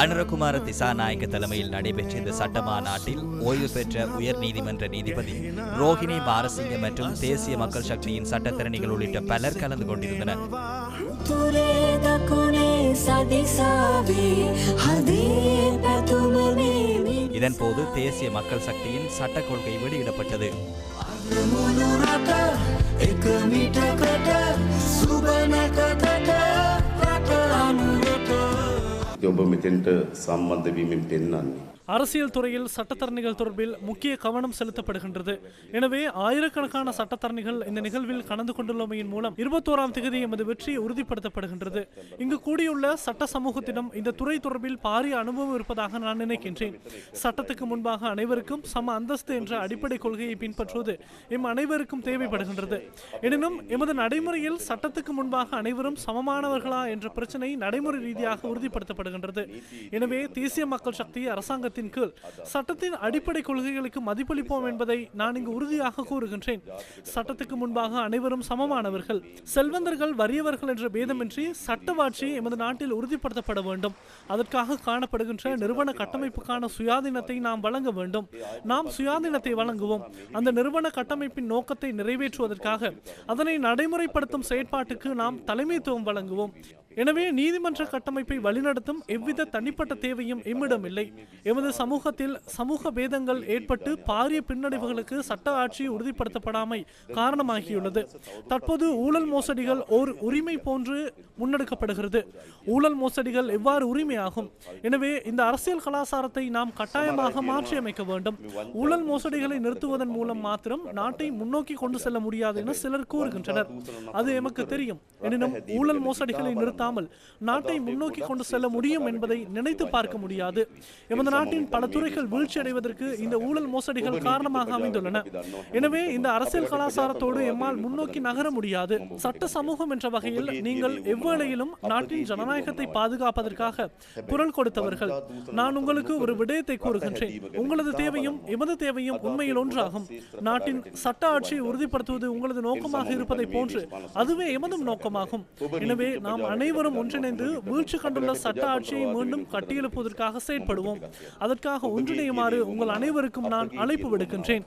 அனுரகுமார திசாநாயக்க தலைமையில் நடைபெற்ற இந்த சட்ட மாநாட்டில் ஓய்வு பெற்ற உயர் நீதிமன்ற நீதிபதி ரோஹிணி பாரசிங்க மற்றும் தேசிய மக்கள் சக்தியின் சட்டத்திறனிகள் உள்ளிட்ட பலர் கலந்து கொண்டிருந்தனர். இதன்போது தேசிய மக்கள் சக்தியின் சட்ட கொள்கை வெளியிடப்பட்டது. சுபன கதட ඔබ මෙතෙන්ට සම්බන්ධ වීමෙන් පෙන්වන්නේ. அரசியல் துறையில் சட்டத்தரணிகள் தொடர்பில் முக்கிய கவனம் செலுத்தப்படுகின்றது. எனவே ஆயிரக்கணக்கான சட்டத்தரணிகள் இந்த நிகழ்வில் கலந்து கொண்டுள்ளமையின் மூலம் இருபத்தோராம் தேதி எமது வெற்றி உறுதிப்படுத்தப்படுகின்றது. இங்கு கூடியுள்ள சட்ட சமூகத்திடம் இந்த துறை தொடர்பில் பாரிய அனுபவம் இருப்பதாக நான் நினைக்கின்றேன். சட்டத்துக்கு முன்பாக அனைவருக்கும் சம அந்தஸ்து என்ற அடிப்படை கொள்கையை பின்பற்றுவது எம் அனைவருக்கும் தேவைப்படுகின்றது. எனினும் எமது நடைமுறையில் சட்டத்துக்கு முன்பாக அனைவரும் சமமானவர்களா என்ற பிரச்சனை நடைமுறை ரீதியாக உறுதிப்படுத்தப்படுகின்றது. எனவே தேசிய மக்கள் சக்தி அரசாங்கத்தின் கீழ். சட்டத்தின் அடிப்படை கொள்கைகளுக்கு மதிப்பளிப்போம் என்பதை நான் இங்கு உறுதியாக கூறுகின்றேன். சட்டத்துக்கு முன்பாக அனைவரும் சமமானவர்கள். செல்வந்தர்கள் வறியவர்கள் என்ற பேதமின்றி சட்டவாட்சி எமது நாட்டில் உறுதிப்படுத்தப்பட வேண்டும். அதற்காக காணப்படுகின்ற நிறுவன கட்டமைப்புக்கான சுயாதீனத்தை நாம் வழங்க வேண்டும். நாம் சுயாதீனத்தை வழங்குவோம். அந்த நிறுவன கட்டமைப்பின் நோக்கத்தை நிறைவேற்றுவதற்காக அதனை நடைமுறைப்படுத்தும் செயற்பாட்டுக்கு நாம் தலைமைத்துவம் வழங்குவோம். எனவே நீதிமன்ற கட்டமைப்பை வழிநடத்தும் எவ்வித தனிப்பட்ட தேவையும் எம்மிடம் இல்லை எமது சமூகத்தில் சமூக பேதங்கள் ஏற்பட்டு பாரிய பின்னடைவுகளுக்கு சட்ட ஆட்சி உறுதிப்படுத்தப்படாமை காரணமாகியுள்ளது. தற்போது ஊழல் மோசடிகள் ஓர் உரிமை போன்று முன்னெடுக்கப்படுகிறது. ஊழல் மோசடிகள் எவ்வாறு உரிமையாகும்? எனவே இந்த அரசியல் கலாச்சாரத்தை நாம் கட்டாயமாக மாற்றியமைக்க வேண்டும். ஊழல் மோசடிகளை நிறுத்துவதன் மூலம் மாத்திரம் நாட்டை முன்னோக்கி கொண்டு செல்ல முடியாது என சிலர் கூறுகின்றனர். அது எமக்கு தெரியும். எனினும் ஊழல் மோசடிகளை நிறுத்த நிறுத்தாமல் நாட்டை முன்னோக்கி கொண்டு செல்ல முடியும் என்பதை நினைத்து பார்க்க முடியாது. எமது நாட்டின் பல துறைகள் வீழ்ச்சி அடைவதற்கு இந்த ஊழல் மோசடிகள் காரணமாக அமைந்துள்ளன. எனவே இந்த அரசியல் கலாச்சாரத்தோடு எம்மால் முன்னோக்கி நகர முடியாது. சட்ட சமூகம் என்ற வகையில் நீங்கள் எவ்வேளையிலும் நாட்டின் ஜனநாயகத்தை பாதுகாப்பதற்காக குரல் கொடுத்தவர்கள். நான் உங்களுக்கு ஒரு விடயத்தை கூறுகின்றேன். உங்களது தேவையும் எமது தேவையும் உண்மையில் ஒன்றாகும். நாட்டின் சட்ட ஆட்சியை உறுதிப்படுத்துவது உங்களது நோக்கமாக இருப்பதை போன்று அதுவே எமதும் நோக்கமாகும் எனவே நாம் அனைவரும் அனைவரும் ஒன்றிணைந்து வீழ்ச்சி கண்டுள்ள சட்ட ஆட்சியை மீண்டும் கட்டியெழுப்புவதற்காக செயற்படுவோம். அதற்காக ஒன்றிணையுமாறு உங்கள் அனைவருக்கும் நான் அழைப்பு விடுக்கின்றேன்.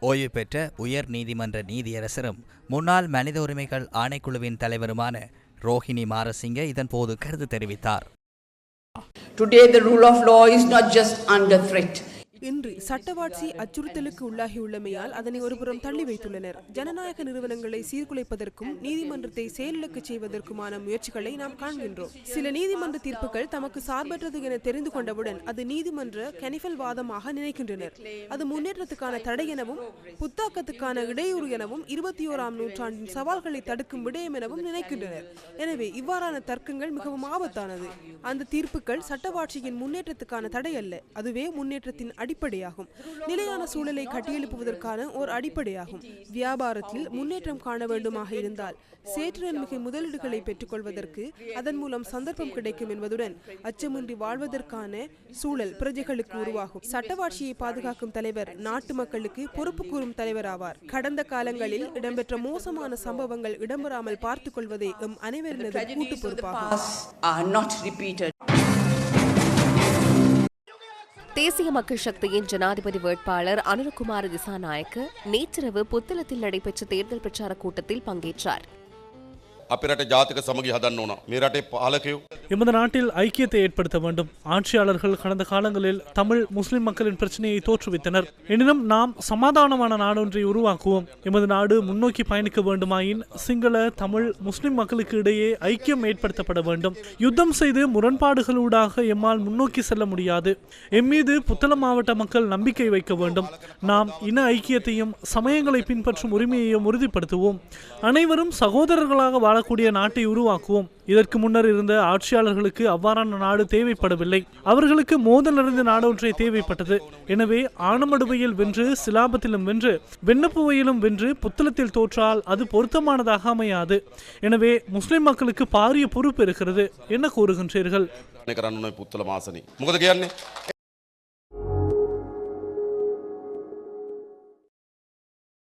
ஓய்வு பெற்ற உயர் நீதிமன்ற நீதியரசரும் முன்னாள் மனித உரிமைகள் ஆணைக்குழுவின் தலைவருமான ரோஹிணி மாரசிங்க இதன் போது கருத்து தெரிவித்தார். Today, the rule of law is not just under threat. இன்று சட்டவாட்சி அச்சுறுத்தலுக்கு உள்ளாகியுள்ளமையால் அதனை ஒருபுறம் தள்ளி வைத்துள்ளனர். ஜனநாயக நிறுவனங்களை சீர்குலைப்பதற்கும் நீதிமன்றத்தை செயலிழக்கச் செய்வதற்குமான முயற்சிகளை நாம் காண்கின்றோம். சில நீதிமன்ற தீர்ப்புகள் தமக்கு சார்பற்றது என தெரிந்து கொண்டவுடன் அது நீதிமன்ற கனிஃபல் வாதமாக நினைக்கின்றனர். அது முன்னேற்றத்துக்கான தடை எனவும் புத்தாக்கத்துக்கான இடையூறு எனவும் இருபத்தி ஓராம் நூற்றாண்டின் சவால்களை தடுக்கும் விடயம் எனவும் நினைக்கின்றனர். எனவே இவ்வாறான தர்க்கங்கள் மிகவும் ஆபத்தானது. அந்த தீர்ப்புகள் சட்டவாட்சியின் முன்னேற்றத்துக்கான தடை அல்ல அதுவே முன்னேற்றத்தின் அடிப்படையாகும். நிலையான சூழலை கட்டியெழுப்புவதற்கான ஓர் அடிப்படையாகும். வியாபாரத்தில் முன்னேற்றம் காண வேண்டுமாக இருந்தால் சேற்றுடன் மிகு முதலீடுகளை பெற்றுக்கொள்வதற்கு அதன் மூலம் சந்தர்ப்பம் கிடைக்கும் என்பதுடன் அச்சமின்றி வாழ்வதற்கான சூழல் பிரஜைகளுக்கு உருவாகும். சட்டவாட்சியை பாதுகாக்கும் தலைவர் நாட்டு மக்களுக்கு பொறுப்பு கூறும் தலைவர் ஆவார் கடந்த காலங்களில் இடம்பெற்ற மோசமான சம்பவங்கள் இடம்பெறாமல் பார்த்துக் கொள்வதே எம் அனைவரினது கூட்டு Tragedies of the பொறுப்பாகும் தேசிய மக்கள் சக்தியின் ஜனாதிபதி வேட்பாளர் அனுரகுமார திசாநாயக்க நேற்றிரவு புத்தளத்தில் நடைபெற்ற தேர்தல் பிரச்சார கூட்டத்தில் பங்கேற்றார். අපේ රට ජාතික සමගි හදන්න ඕන මේ රටේ පාලකයෝ எமது நாட்டில் ஐக்கியத்தை ஏற்படுத்த வேண்டும் ஆட்சியாளர்கள் கடந்த காலங்களில் தமிழ் முஸ்லிம் மக்களின் பிரச்சனையை தோற்றுவித்தனர் எனினும் நாம் சமாதானமான நாடொன்றை உருவாக்குவோம் எமது நாடு முன்னோக்கி பயணிக்க வேண்டுமாயின் சிங்கள தமிழ் முஸ்லிம் மக்களுக்கு இடையே ஐக்கியம் ஏற்படுத்தப்பட வேண்டும் யுத்தம் செய்து முரண்பாடுகளூடாக எம்மால் முன்னோக்கி செல்ல முடியாது எம் மீது புத்தளம் மாவட்ட மக்கள் நம்பிக்கை வைக்க வேண்டும் நாம் இன ஐக்கியத்தையும் சமயங்களை பின்பற்றும் உரிமையையும் உறுதிப்படுத்துவோம் அனைவரும் சகோதரர்களாக வாழக்கூடிய நாட்டை உருவாக்குவோம். இதற்கு முன்னர் இருந்த ஆட்சியாளர்களுக்கு அவ்வாறான நாடு தேவைப்படவில்லை. அவர்களுக்கு மோதல் நிறைந்த நாடு ஒன்றை தேவைப்பட்டது. எனவே ஆனமடுவையில் வென்று சிலாபத்திலும் வென்று வெண்ணப்புவையிலும் வென்று புத்தளத்தில் தோற்றால் அது பொருத்தமானதாக அமையாது. எனவே முஸ்லிம் மக்களுக்கு பாரிய பொறுப்பு இருக்கிறது. என்ன கூறுகின்றீர்கள்?